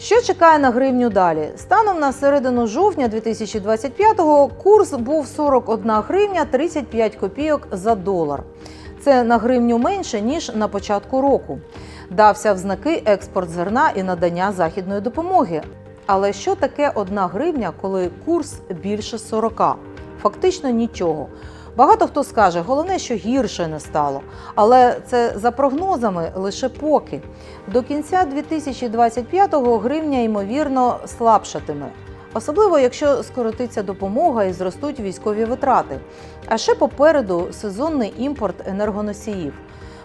Що чекає на гривню далі? Станом на середину жовтня 2025-го курс був 41 гривня 35 копійок за долар. Це на гривню менше ніж на початку року. Дався в знаки експорт зерна і надання західної допомоги. Але що таке одна гривня, коли курс більше 40? Фактично нічого. Багато хто скаже, головне, що гірше не стало. Але це за прогнозами лише поки. До кінця 2025-го гривня ймовірно слабшатиме. Особливо, якщо скоротиться допомога і зростуть військові витрати. А ще попереду сезонний імпорт енергоносіїв.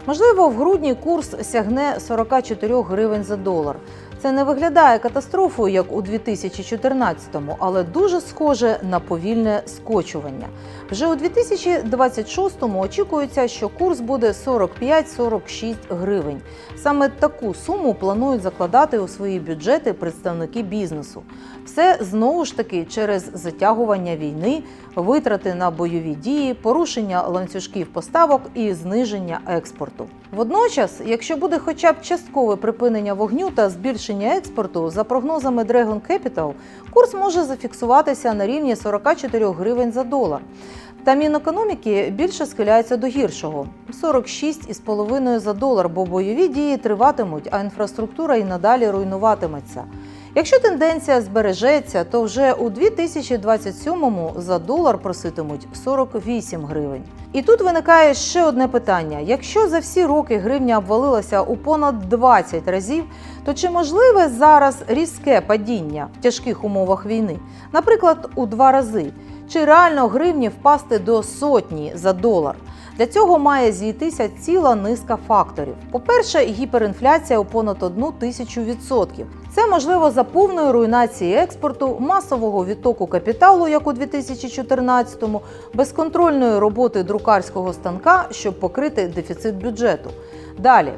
Можливо, в грудні курс сягне 44 гривень за долар. Це не виглядає катастрофою, як у 2014-му, але дуже схоже на повільне скочування. Вже у 2026-му очікується, що курс буде 45-46 гривень. Саме таку суму планують закладати у свої бюджети представники бізнесу. Все знову ж таки через затягування війни, витрати на бойові дії, порушення ланцюжків поставок і зниження експорту. Водночас, якщо буде хоча б часткове припинення вогню та збільшення експорту, за прогнозами Dragon Capital, курс може зафіксуватися на рівні 44 гривень за долар. Та Мінекономіки більше схиляється до гіршого 46,5 за долар, бо бойові дії триватимуть, а інфраструктура і надалі руйнуватиметься. Якщо тенденція збережеться, то вже у 2027-му за долар проситимуть 48 гривень. І тут виникає ще одне питання: якщо за всі роки гривня обвалилася у понад 20 разів, то чи можливе зараз різке падіння в тяжких умовах війни? Наприклад, у два рази. Чи реально гривні впасти до сотні за долар? Для цього має зійтися ціла низка факторів. По-перше, гіперінфляція у понад одну тисячу відсотків. Це можливо за повної руйнації експорту, масового відтоку капіталу, як у 2014-му, безконтрольної роботи друкарського станка, щоб покрити дефіцит бюджету. Далі.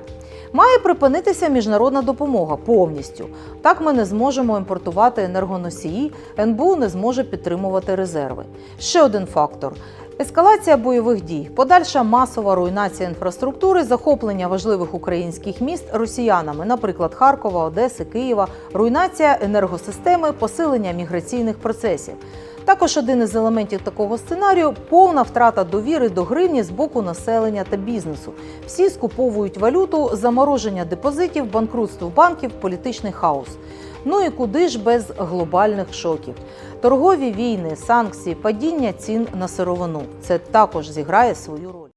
Має припинитися міжнародна допомога повністю. Так ми не зможемо імпортувати енергоносії, НБУ не зможе підтримувати резерви. Ще один фактор. Ескалація бойових дій, подальша масова руйнація інфраструктури, захоплення важливих українських міст росіянами, наприклад, Харкова, Одеси, Києва, руйнація енергосистеми, посилення міграційних процесів. Також один із елементів такого сценарію повна втрата довіри до гривні з боку населення та бізнесу. Всі скуповують валюту, замороження депозитів, банкрутство банків, політичний хаос. Ну і куди ж без глобальних шоків? Торгові війни, санкції, падіння цін на сировину це також зіграє свою роль.